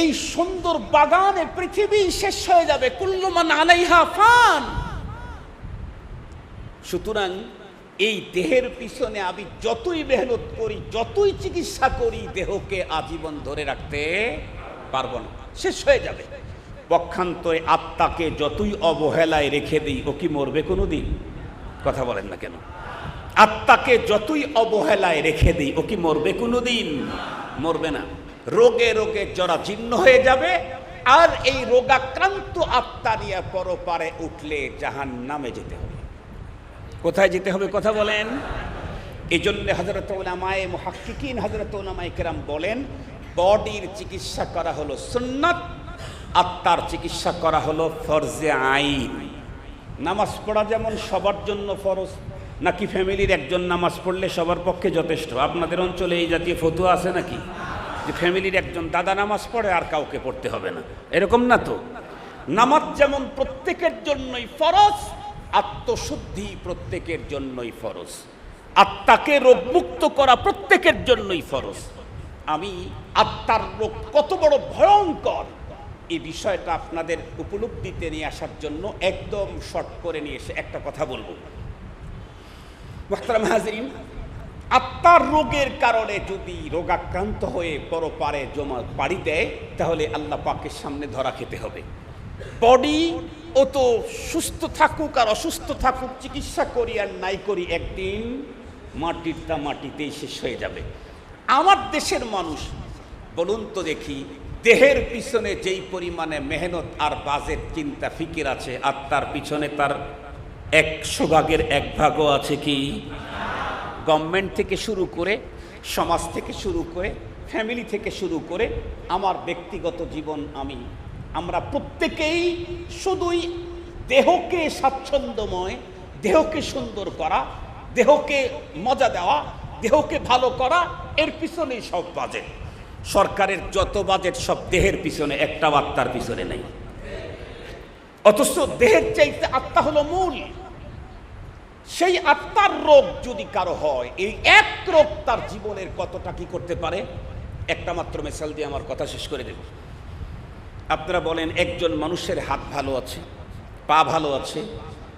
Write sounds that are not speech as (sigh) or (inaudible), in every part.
এই সুন্দর বাগানে পৃথিবী শেষ হয়ে যাবে। কুল্লমান আলাইহা ফান। সুতরাং এই দেহের পিছনে আমি যতই মেহনত করি, যতই চিকিৎসা করি, দেহকে আজীবন ধরে রাখতে পারব না। শেষ হয়ে যাবে। পক্ষান্তরে আত্মাকে যতই অবহেলায় রেখে দিই, ও কি মরবে কোনো দিন কথা বলেন না কেন? আত্মাকে যতই অবহেলায় রেখে দিই, ও কি মরবে কোনো দিন মরবে না। রোগে রোগে জরাজীর্ণ হয়ে যাবে। আর এই রোগাক্রান্ত আত্মা নিয়ে পরপারে উঠলে জাহান নামে যেতে হবে। কোথায় যেতে হবে কথা বলেন? এই জন্য হজরত ওলামায় মহাক্কিকিন হজরত ওলামায় কেরাম বলেন, বডির চিকিৎসা করা হলো সুন্নাত, আত্মার চিকিৎসা করা হলো ফরজে আইন। নামাজ পড়া যেমন সবার জন্য ফরজ, নাকি ফ্যামিলির একজন নামাজ পড়লে সবার পক্ষে যথেষ্ট? আপনাদের অঞ্চলে এই জাতীয় ফতুয়া আছে নাকি? যে ফ্যামিলির একজন দাদা নামাজ পড়ে আর কাউকে পড়তে হবে না। এরকম না তো? নামাজ যেমন প্রত্যেকের জন্যই ফরজ, আত্মশুদ্ধি প্রত্যেকের জন্যই ফরজ। আত্মাকে রোগমুক্ত করা প্রত্যেকের জন্যই ফরজ। আমি আত্মার রোগ কত বড় ভয়ঙ্কর। এই বিষয়টা আপনাদের উপলব্ধিতে নিয়ে আসার জন্য একদম শর্ট করে নিয়ে এসে একটা কথা বলব। হাজরিন আত্মার রোগের কারণে যদি রোগাক্রান্ত হয়ে পরপারে জমা পাড়ি দেয় তাহলে আল্লাহ পাকের সামনে ধরা খেতে হবে। বডি ও তো সুস্থ থাকুক আর অসুস্থ থাকুক, চিকিৎসা করি আর নাই করি, একদিন মাটির তা মাটিতেই শেষ হয়ে যাবে। আমার দেশের মানুষ, বলুন তো দেখি, দেহের পিছনে যেই পরিমাণে মেহনত আর বাজেট চিন্তা, ফিকির আছে আত্মার পিছনে তার একশো ভাগের এক ভাগও আছে কি? গভর্নমেন্ট থেকে শুরু করে, সমাজ থেকে শুরু করে, ফ্যামিলি থেকে শুরু করে আমার ব্যক্তিগত জীবন আমি। আমরা প্রত্যেকেই শুধুই দেহকে স্বাচ্ছন্দ্যময়, দেহকে সুন্দর করা, দেহকে মজা দেওয়া, দেহকে ভালো করা, এর পিছনেই সব বাজেট সরকারের যত বাজেট সব দেহের পিছনে, একটা আত্মার পিছনে নেই। অথচ দেহের চাইতে আত্মা হলো মূল। সেই আত্মার রোগ যদি কারও হয়, এই এক রোগ তার জীবনের কতটা কি করতে পারে? একটা মাত্র মেসাল দিয়ে আমার কথা শেষ করে দেব। আপনারা বলেন, একজন মানুষের হাত ভালো আছে, পা ভালো আছে,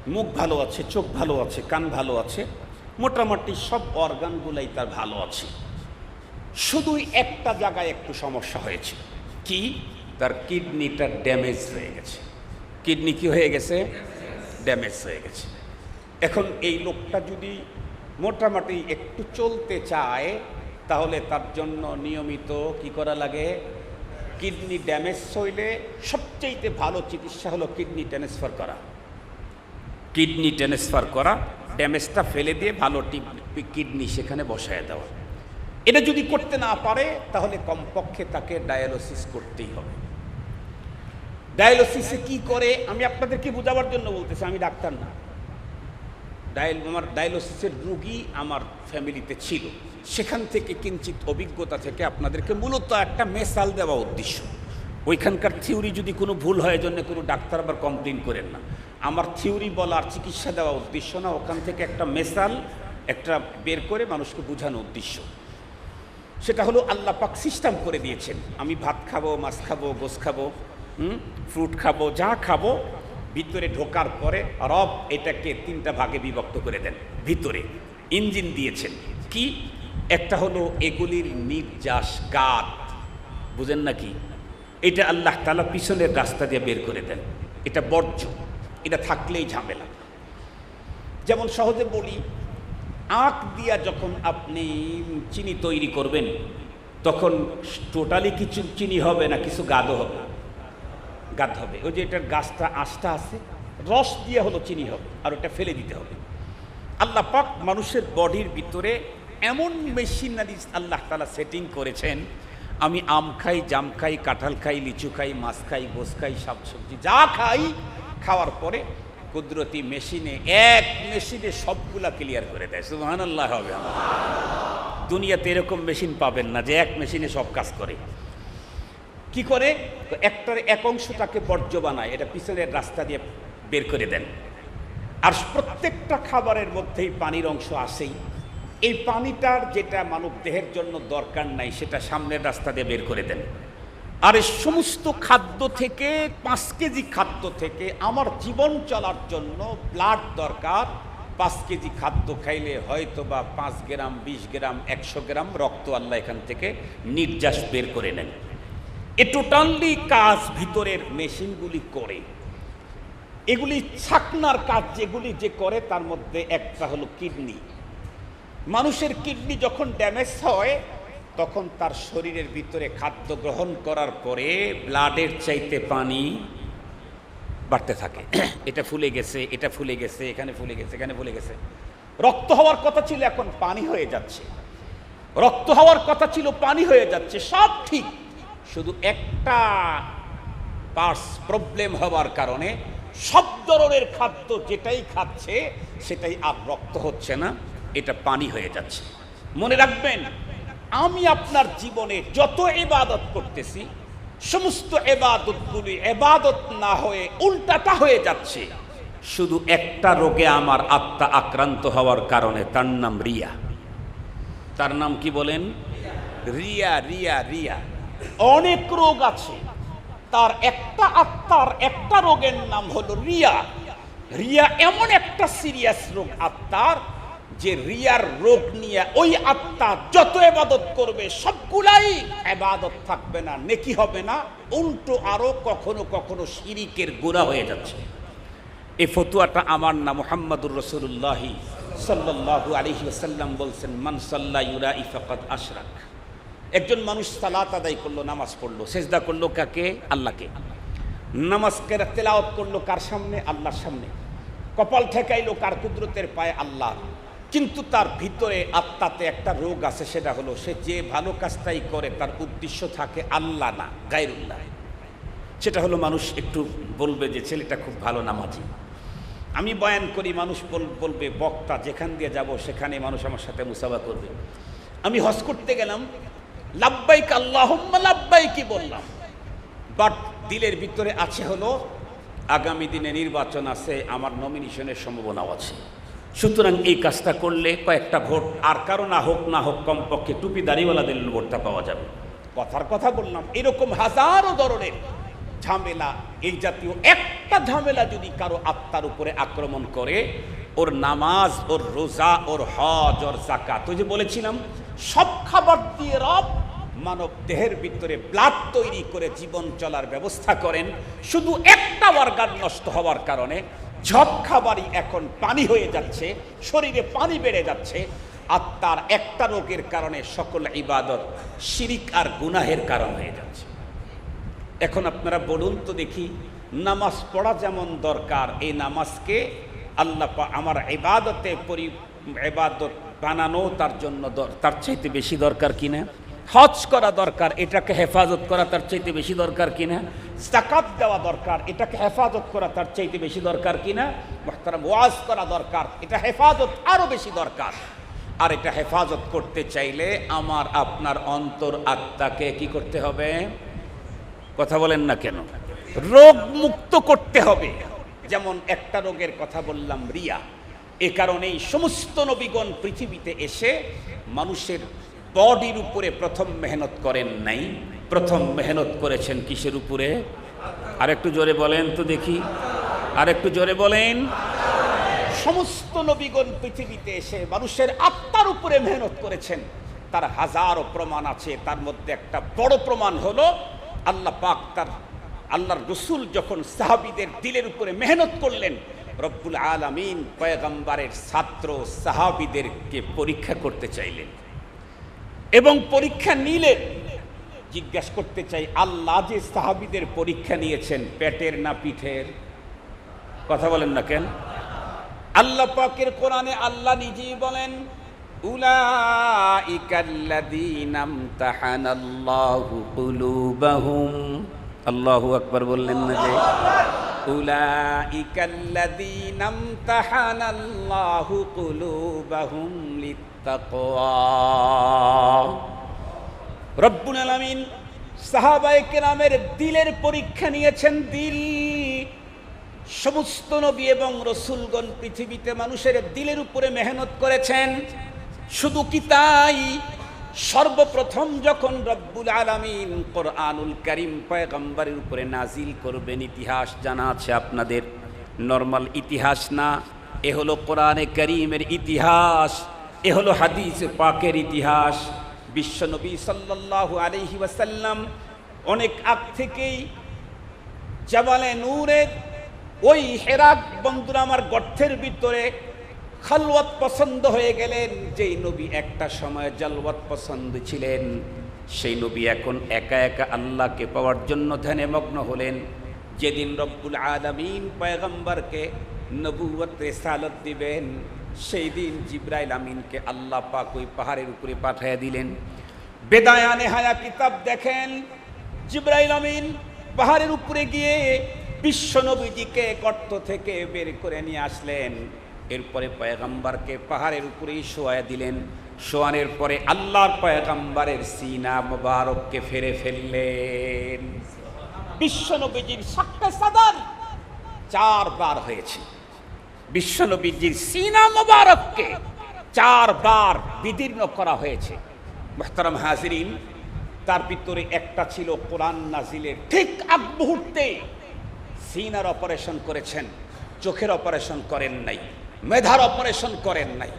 মুখ ভালো আছে, চোখ ভালো আছে, কান ভালো আছে, মোটামুটি সব অর্গানগুলাই তার ভালো আছে। শুধুই একটা জায়গায় একটু সমস্যা হয়েছে। কি? তার কিডনিটা ড্যামেজ হয়ে গেছে। কিডনি কি হয়ে গেছে? ড্যামেজ হয়ে গেছে। এখন এই লোকটা যদি মোটামুটি একটু চলতে চায়, তাহলে তার জন্য নিয়মিত কি করা লাগে? কিডনি ড্যামেজ হইলে সবচেয়ে ভালো চিকিৎসা হলো কিডনি ট্রান্সফার করা। কিডনি ট্রান্সফার করা, ড্যামেজটা ফেলে দিয়ে ভালো কিডনি সেখানে বসায় দেওয়া। এটা যদি করতে না পারে, তাহলে কমপক্ষে তাকে ডায়ালিসিস করতেই হবে। ডায়ালিসিসে কি করে, আমি আপনাদেরকে বোঝাবার জন্য বলতেছি, আমি ডাক্তার না। ডায়াল, আমার ডায়ালিসিসের রুগী আমার ফ্যামিলিতে ছিল। সেখান থেকে কিঞ্চিত অভিজ্ঞতা থেকে আপনাদেরকে মূলত একটা মেসাল দেওয়া উদ্দেশ্য। ওইখানকার থিওরি যদি কোনো ভুল হয় জন্য কোনো ডাক্তার আবার কমপ্লেন করেন না। আমার থিওরি বলার চিকিৎসা দেওয়া উদ্দেশ্য না, ওখান থেকে একটা মেসাল একটা বের করে মানুষকে বোঝানো উদ্দেশ্য। সেটা হলো আল্লাহ পাক সিস্টেম করে দিয়েছেন। আমি ভাত খাব, মাছ খাব গোস খাব, হুম? ফ্রুট খাব, যা খাব ভিতরে ঢোকার পরে রব এটাকে তিনটা ভাগে বিভক্ত করে দেন। ভিতরে ইঞ্জিন দিয়েছেন। কি? একটা হলো এগুলির নির্যাস গাত। বুঝেন নাকি এটা আল্লাহ তালা পিছনের রাস্তা দিয়ে বের করে দেন। এটা বর্জ্য। এটা থাকলেই ঝামেলা। যেমন সহজে বলি, আখ দিয়া যখন আপনি চিনি তৈরি করবেন, তখন টোটালি কিছু চিনি হবে না, কিছু গাদও হবে গাদ হবে। ওই যে এটার গাছটা, আঁশটা আছে, রস দিয়ে হলো চিনি হবে আর ওটা ফেলে দিতে হবে। আল্লাহ পাক মানুষের বডির ভিতরে এমন মেশিনারি আল্লাহ তালা সেটিং করেছেন, আমি আম খাই, জাম খাই, কাঁঠাল খাই, লিচু খাই, মাছ খাই, গোস খাই শাকসবজি যা খাই, খাওয়ার পরে কুদরতি মেশিনে এক মেশিনে সবগুলা ক্লিয়ার করে দেয়। সুহান আল্লাহ হবে দুনিয়াতে এরকম মেশিন পাবেন না যে এক মেশিনে সব কাজ করে। কি করে? একটার এক অংশটাকে বর্জ্য বানায়, এটা পিছনের রাস্তা দিয়ে বের করে দেন। আর প্রত্যেকটা খাবারের মধ্যেই পানির অংশ আসেই। এই পানিটার যেটা মানব দেহের জন্য দরকার নাই, সেটা সামনের রাস্তা দিয়ে বের করে দেন। আর এই সমস্ত খাদ্য থেকে, পাঁচ কেজি খাদ্য থেকে আমার জীবন চলার জন্য ব্লাড দরকার। পাঁচ কেজি খাদ্য খাইলে হয়তো বা পাঁচ গ্রাম, বিশ গ্রাম, একশো গ্রাম রক্ত আল্লাহ এখান থেকে নির্যাস বের করে নেন। এ টোটালি কাজ ভিতরের মেশিনগুলি করে। এগুলি ছাকনার কাজ যেগুলি যে করে, তার মধ্যে একটা হলো কিডনি। মানুষের কিডনি যখন ড্যামেজ হয়, তখন তার শরীরের ভিতরে খাদ্য গ্রহণ করার পরে ব্লাডের চাইতে পানি বাড়তে থাকে। (clears throat) এটা ফুলে গেছে, এটা ফুলে গেছে, এখানে ফুলে গেছে, এখানে ফুলে গেছে। রক্ত হওয়ার কথা ছিল, এখন পানি হয়ে যাচ্ছে। রক্ত হওয়ার কথা ছিল, পানি হয়ে যাচ্ছে, সব ঠিক। শুধু একটা পার্স প্রবলেম হওয়ার কারণে সব ধরনের খাদ্য যেটাই খাচ্ছে, সেটাই আর রক্ত হচ্ছে না, এটা পানি হয়ে যাচ্ছে। মনে রাখবেন, আমি আপনার জীবনে যত এবাদত করতেছি, সমস্ত এবাদতগুলি এবাদত না হয়ে উল্টাটা হয়ে যাচ্ছে। শুধু একটা রোগে আমার আত্মা আক্রান্ত হওয়ার কারণে তার নাম রিয়া। তার নাম কি বলেন? রিয়া রিয়া রিয়া। অনেক রোগ আছে। তার একটা আত্মার একটা রোগের নাম হলো রিয়া। রিয়া এমন একটা সিরিয়াস রোগ আত্মার যে রিয়ার রোগ নিয়ে ওই আত্মা যত এবাদত করবে, সবগুলাই এবাদত থাকবে না, নেকি হবে না, উল্টো আরও কখনো কখনো শিরিকের গোড়া হয়ে যাচ্ছে। এ ফতুয়াটা আমার না মোহাম্মদুর রসুল্লাহি আলাইহি ওয়াসাল্লাম বলছেন, মান সাল্লা ইউরা ইফাকাত আশরাক। একজন মানুষ সালাত আদায় করল, নামাজ পড়ল, সেজদা করল কাকে? আল্লাহকে। নামাজ তেলাওয়াত করল, কার সামনে? আল্লাহর সামনে। কপাল ঠেকাইলো কার কুদরতের পায়ে? আল্লাহ। কিন্তু তার ভিতরে আত্মাতে একটা রোগ আছে, সেটা হলো সে যে ভালো কাজটাই করে, তার উদ্দেশ্য থাকে আল্লাহ না, গায়রুল্লাহ। সেটা হলো মানুষ একটু বলবে যে, ছেলেটা খুব ভালো নামাজি। আমি বয়ান করি, মানুষ বল- বলবে, বক্তা, যেখান দিয়ে যাব, সেখানে মানুষ আমার সাথে মুসাফা করবে। আমি হজ করতে গেলাম লাব্বাইক আল্লাহুম্মা লাব্বাইকি বললাম। বাট দিলের ভিতরে আছে হলো, আগামী দিনে নির্বাচন আছে, আমার নমিনেশনের সম্ভাবনাও আছে। সুতরাং এই কাজটা করলে কয়েকটা ভোট, আর কারও না হোক না হোক কমপক্ষে টুপি দাড়িওয়ালাদের ভোটটা পাওয়া যাবে। কথার কথা বললাম, এরকম হাজারো ধরনের ঝামেলা, এই জাতীয় একটা ঝামেলা যদি কারও আত্মার উপরে আক্রমণ করে, ওর নামাজ, ওর রোজা, ওর হজ, ওর জাকাত ওই যে বলেছিলাম, সব খাবার দিয়ে রব মানব দেহের ভিতরে ব্লাড তৈরি করে জীবন চলার ব্যবস্থা করেন। শুধু একটা অর্গান নষ্ট হওয়ার কারণে সব খাবারই এখন পানি হয়ে যাচ্ছে, শরীরে পানি বেড়ে যাচ্ছে আত্মার একটা রোগের কারণে সকল ইবাদত, শিরিক আর গুনাহের কারণ হয়ে যাচ্ছে। এখন আপনারা বলুন তো দেখি, নামাজ পড়া যেমন দরকার, এই নামাজকে আল্লাহ আমার এবাদতে পরি এবাদত বানানো তার জন্য তার চাইতে বেশি দরকার কিনা হজ করা দরকার, এটাকে হেফাজত করা তার চাইতে বেশি দরকার কিনা? সাকাত দেওয়া দরকার, এটাকে হেফাজত করা তার চাইতে বেশি দরকার কিনা? মোহতারাম, ওয়াজ করা দরকার, এটা হেফাজত আরও বেশি দরকার। আর এটা হেফাজত করতে চাইলে আমার, আপনার অন্তর আত্মাকে কি করতে হবে? কথা বলেন না কেন? রোগ মুক্ত করতে হবে। যেমন একটা রোগের কথা বললাম, রিয়া। এ কারণেই সমস্ত নবীগণ পৃথিবীতে এসে মানুষের বডির উপরে প্রথম মেহনত করেন নাই। প্রথম মেহনত করেছেন কিসের উপরে? আর একটু জোরে বলেন তো দেখি। আর একটু জোরে বলেন। সমস্ত নবীগণ পৃথিবীতে এসে মানুষের আত্মার উপরে মেহনত করেছেন। তার হাজারো প্রমাণ আছে। তার মধ্যে একটা বড় প্রমাণ হলো, আল্লাহ পাক তার, আল্লাহর রসুল যখন সাহাবিদের দিলের উপরে মেহনত করলেন, রব্বুল আলামিন পয়গম্বারের ছাত্র সাহাবিদেরকে পরীক্ষা করতে চাইলেন। এবং পরীক্ষা নিলে জিজ্ঞাসা করতে চাই, আল্লাহ যে সাহাবিদের পরীক্ষা নিয়েছেন, পেটের না পিঠের? কথা বলেন না কেন? আল্লাহ পাকের কোরআনে আল্লাহ নিজেই বলেন আল্লাহু আকবার বললেন না যে? রব্বুল আলামিন সাহাবায়ে কেরামের দিলের পরীক্ষা নিয়েছেন দিল। সমস্ত নবী এবং রসুলগণ পৃথিবীতে মানুষের দিলের উপরে মেহনত করেছেন। শুধু কি তাই? সর্বপ্রথম যখন রব্বুল আলামিন কোরআনুল করিম পয়গম্বরের উপরে নাজিল করবেন, ইতিহাস জানা আছে আপনাদের। নর্মাল ইতিহাস না, এ হলো কোরআনে করিমের ইতিহাস, এ হলো হাদিস পাকের ইতিহাস। বিশ্বনবী সাল্লাল্লাহু আলাইহি ওয়াসাল্লাম অনেক আগ থেকেই জাবালে নূরের ওই হেরাক বন্ধুরা আমার গর্থের ভিতরে খালওয়াত পছন্দ হয়ে গেলেন, যেই নবী একটা সময় জালওয়াত পছন্দ ছিলেন। সেই নবী এখন একা একা আল্লাহকে পাওয়ার জন্য ধ্যানে মগ্ন হলেন। যেদিন রব্বুল আলমিন পয়গম্বরকে নবুয়ত রেসালত দিবেন, সেই দিন জিব্রাইল আমিনকে আল্লাহ পাক ওই পাহাড়ের উপরে পাঠিয়ে দিলেন। বেদায়ানে হায়া কিতাব দেখেন, জিব্রাইল আমিন পাহাড়ের উপরে গিয়ে বিশ্ব নবীজিকে গর্ত থেকে বের করে নিয়ে আসলেন। এরপরে পয়গাম্বারকে পাহাড়ের উপরেই শোয়া দিলেন। শোয়ানের পরে আল্লাহর পয়গাম্বারের সিনা মোবারককে ফেরে ফেললেন। বিশ্ব নবীজির সাক্কা সাদার চারবার হয়েছে। বিশ্বনবীজির সিনা মোবারককে চারবার বিদীর্ণ করা হয়েছে। মোহতারাম হাজরিন, তার ভিতরে একটা ছিল কোরআন নাজিলের ঠিক আগ মুহূর্তে সিনার অপারেশন করেছেন, চোখের অপারেশন করেন নাই, মেধার অপারেশন করেন নাই।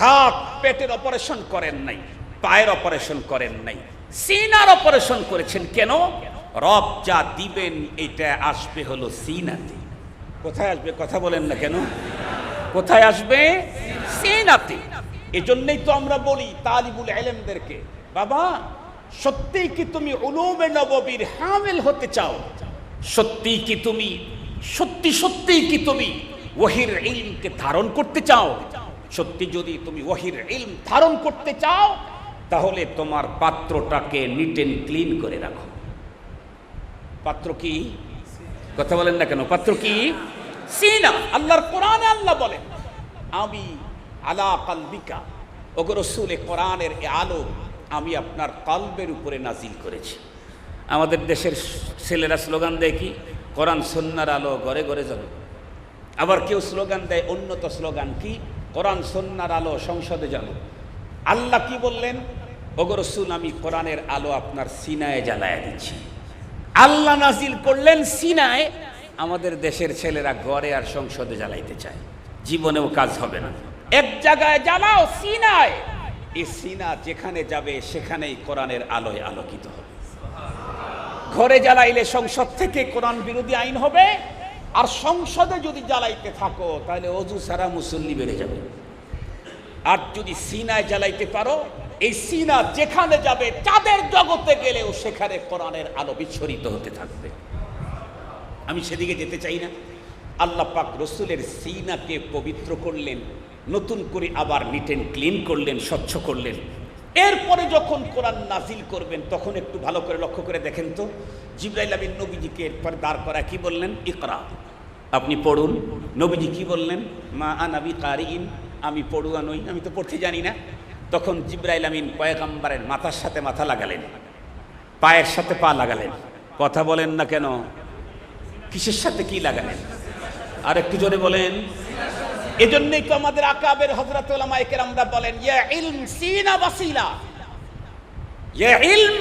হাত পেটের অপারেশন করেন নাই, পায়ের অপারেশন করেন নাই, সিনার অপারেশন করেছেন কেন? রব যা দিবেন, এটা আসবে হলো সিনাতে। কোথায় আসবে? কথা বলেন না কেন? কোথায় আসবে? সিনাতে। এজন্যই তো আমরা বলি তালিবুল এলেমদেরকে বাবা, সত্যিই কি তুমি উলুমে নববীর হামিল হতে চাও? সত্যিই কি তুমি, সত্যি সত্যিই কি তুমি ওহির ইলমকে ধারণ করতে চাও? সত্যি যদি তুমি ওহির ইলম ধারণ করতে চাও, তাহলে তোমার পাত্রটাকে নিট অ্যান্ড ক্লিন করে রাখো। পাত্র কি? কথা বলেন না কেন? পাত্র কি? সিনা। আল্লাহর কোরআনে আল্লাহ বলেন, আমি আলা কালবিকা, ওগো রসুলে কোরআনের এ আলো, আমি আপনার কলবের উপরে নাজিল করেছি। আমাদের দেশের ছেলেরা স্লোগান দেয় কি? কোরআন সন্ন্যার আলো ঘরে ঘরে যাবে আবার কেউ স্লোগান দেয়, উন্নত স্লোগান কি? কোরআন সন্ন্যার আলো সংসদে যাব আল্লাহ কি বললেন? ওগো রসুল, আমি কোরআনের আলো আপনার সিনায় জ্বালায় দিচ্ছি। আল্লাহ নাজিল করলেন সিনায়, আমাদের দেশের ছেলেরা ঘরে আর সংসদে জ্বালাইতে চায়। জীবনেও কাজ হবে না। এক জায়গায় জ্বালাও সিনায়। এই সিনা যেখানে যাবে, সেখানেই কোরআনের আলোয় আলোকিত হবে। ঘরে জ্বালাইলে সংসদ থেকে কোরআন বিরোধী আইন হবে আর সংসদে যদি জ্বালাইতে থাকো, তাহলে অজু সারা মুসল্লি বেড়ে যাবে। আর যদি সিনায় জ্বালাইতে পারো, এই সিনা যেখানে যাবে, চাঁদের জগতে গেলেও সেখানে কোরআনের আলো বিচ্ছরিত হতে থাকবে। আমি সেদিকে যেতে চাই না। আল্লাহ পাক রসুলের সিনাকে পবিত্র করলেন, নতুন করে আবার নিট অ্যান্ড ক্লিন করলেন, স্বচ্ছ করলেন। এরপরে যখন কোরআন নাজিল করবেন, তখন একটু ভালো করে লক্ষ্য করে দেখেন তো। জিব্রাইল আবিন নবীজিকে এরপর দাঁড় করা কি বললেন? ইকরা। আপনি পড়ুন। নবীজি কি বললেন? মা আনাবি কারিন আমি পড়ুয়া নই, আমি তো পড়তে জানি না। তখন জিব্রাইল আমিন পয়গাম্বারের মাথার সাথে মাথা লাগালেন। পায়ের সাথে পা লাগালেন। কথা বলেন না কেন? কিসের সাথে কি লাগালেন? আর একটু জোরে বলেন। এজন্যই তো আমাদের আকাবের হজরত ওলামায়ে আমরা বলেন, ইয়া ইলম সিনা বাসিনা ইয়া ইলম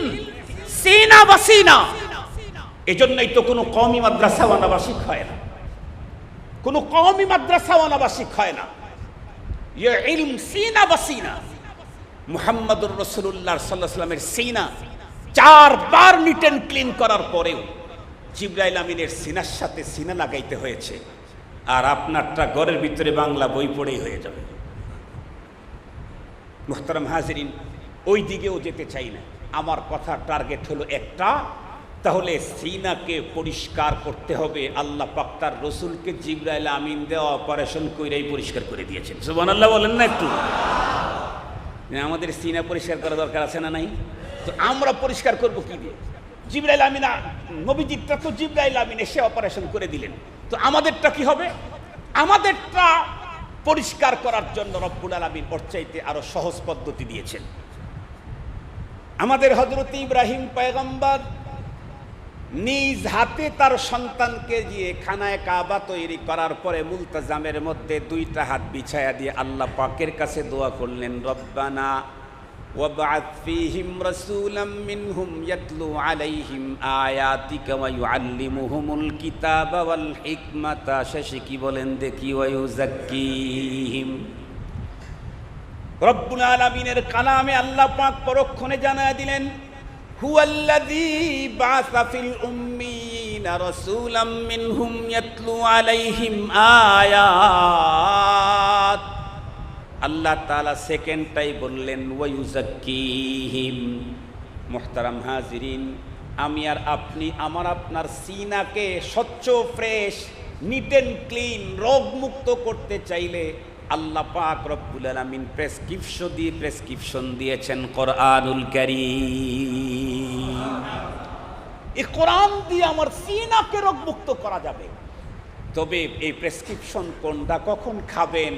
সিনা বাসিনা এজন্যই তো কোনো কওমি মাদ্রাসা অনাবাসিক হয় না। কোনো কওমি মাদ্রাসা অনাবাসিক হয় না। ইয়া ইলম সিনা বাসিনা মুহাম্মদুর রসুল্লাহ সাল্লাহ সাল্লামের সিনা চারবার নিট অ্যান্ড ক্লিন করার পরেও জিব্রাইল আমিনের সিনার সাথে সিনা লাগাইতে হয়েছে। আর আপনারটা ঘরের ভিতরে বাংলা বই পড়েই হয়ে যাবে। মোহতারাম হাজরিন, ওই দিকেও যেতে চাই না। আমার কথা টার্গেট হলো একটা, তাহলে সিনাকে পরিষ্কার করতে হবে। আল্লাহ পাক্তার রসুলকে জিব্রাইল আমিন দেওয়া অপারেশন কইরাই পরিষ্কার করে দিয়েছেন। সুবান আল্লাহ বলেন না একটু। আমাদের সিনা পরিষ্কার করা দরকার আছে না নাই? তো আমরা পরিষ্কার করব কি দিয়ে? জিব্রাইল আমিনা নবীজিৎটা তো জিব্রাইল আমিন এসে অপারেশন করে দিলেন। তো আমাদেরটা কি হবে? আমাদেরটা পরিষ্কার করার জন্য রব্বুল আলমিন ওর চাইতে আরও সহজ পদ্ধতি দিয়েছেন। আমাদের হজরত ইব্রাহিম পয়গম্বর নিজ হাতে তার সন্তানকে দিয়ে খানায় কাবা তৈরি করার পরে মুলতাজামের মধ্যে দুইটা হাত বিছায়া দিয়ে আল্লাহ পাকের কাছে দোয়া করলেন, রব্বানা وابعث فيهم رسولا منهم يتلو عليهم آياتك ويعلمهم الكتاب والحكمة ششكي বলেন দেখি ويزكيهم রব্বুল আলমিনের কালামে আল্লাহ পাক পরক্ষণে জানায় দিলেন হুয়াল্লাযী বাআসা ফিল উম্মিয়িনা রাসূলাম মিনহুম ইয়াতলু আলাইহিম আয়াত আল্লাহ তাআলা সেকেন্ডটাই বললেন ওয়ায়ুজাক্কিহিম মুহতারাম হাজিরিন, আমি আর আপনি, আমার আপনার সিনাকে স্বচ্ছ, ফ্রেশ, নিট অ্যান্ড ক্লিন, রোগমুক্ত করতে চাইলে আল্লাহ পাক রব্বুল আলামিন প্রেসক্রিপশন দিয়ে প্রেসক্রিপশন দিয়েছেন কোরআনুল কারীম। এই কোরআন দিয়ে আমার সিনাকে রোগমুক্ত করা যাবে। তবে এই প্রেসক্রিপশন কোনটা, কখন খাবেন?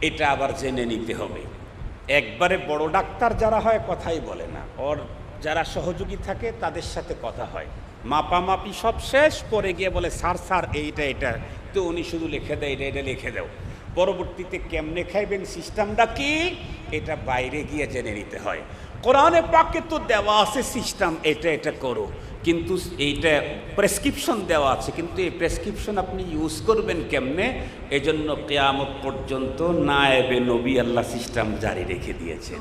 এটা আবার জেনে নিতে হবে। একবারে বড় ডাক্তার যারা হয় কথাই বলে না। ওর যারা সহযোগী থাকে তাদের সাথে কথা হয়। মাপামাপি সব শেষ, পরে গিয়ে বলে, স্যার স্যার, এইটা এটা তো উনি শুধু লিখে দেয় এটা এটা লিখে দাও। পরবর্তীতে কেমনে খাইবেন, সিস্টেমটা কি? এটা বাইরে গিয়ে জেনে নিতে হয়। কোরআনে পাকে তো দেওয়া আছে সিস্টেম, এটা এটা করো। কিন্তু এইটা প্রেসক্রিপশন দেওয়া আছে, কিন্তু এই প্রেসক্রিপশন আপনি ইউজ করবেন কেমনে? এজন্য কেয়ামত পর্যন্ত না এবে নবী আল্লাহ সিস্টেম জারি রেখে দিয়েছেন।